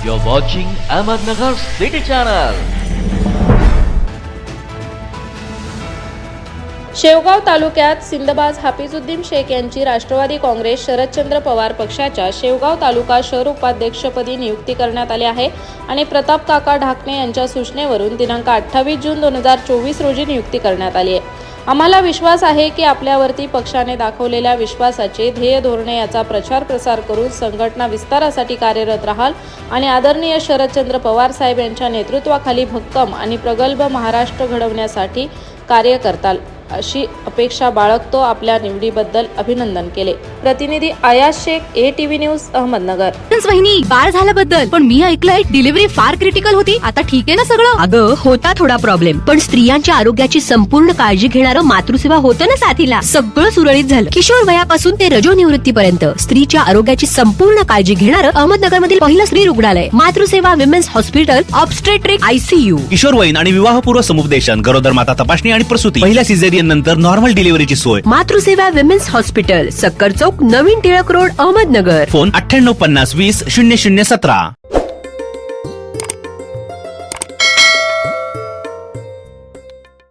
You're watching Ahmednagar City Channel. Shevgaon तालुक्यात सिंदबाज हाफिजुद्दीन शेख यांची राष्ट्रवादी काँग्रेस शरदचंद्र पवार पक्षाच्या शेवगाव तालुका शहर उपाध्यक्षपदी नियुक्ती करण्यात आली आहे आणि प्रताप काका ढाकणे यांच्या सूचनेवरून दिनांक अठ्ठावीस जून दोन हजार चोवीस रोजी नियुक्ती करण्यात आली आहे आम्हाला विश्वास आहे की आपल्यावरती पक्षाने दाखवलेल्या विश्वासाचे ध्येय धोरणे याचा प्रचार प्रसार करून संघटना विस्तारासाठी कार्यरत राहाल आणि आदरणीय शरदचंद्र पवार साहेब यांच्या नेतृत्वाखाली भक्कम आणि प्रगल्भ महाराष्ट्र घडवण्यासाठी कार्य करताल. अशी अपेक्षा बाळगतो आपल्या निवडीबद्दल अभिनंदन केले. प्रतिनिधी Ayaz Shaikh A TV news Ahmednagar. वहिनी बाळ झाल्याबद्दल. पण मी ऐकलंय डिलिव्हरी फार क्रिटिकल होती. आता ठीक आहे ना सगळं? अगं होता थोडा प्रॉब्लेम पण स्त्रियांच्या आरोग्याची संपूर्ण काळजी घेणारं मातृसेवा होतं ना साथीला? सगळं सुरळीत झालं. किशोर वयापासून ते रजो निवृत्तीपर्यंत. स्त्रीच्या आरोग्याची संपूर्ण काळजी घेणारं अहमदनगर मधील पहिलं स्त्री रुग्णालय. Matruseva women's hospital obstetric ICU किशोरवयीन आणि विवाहपूर्व समुपदेशन गरोदर माता तपासणी आणि प्रसूती. पहिल्या सिझेरियन नंतर नॉर्मल डिलिव्हरीची सोय. मातृसेवा विमेन्स हॉस्पिटल सक्कर चौक नवीन टिळक रोड अहमदनगर. फोन अठ्ठ्याण्णव पन्नास वीस शून्य शून्य सतरा.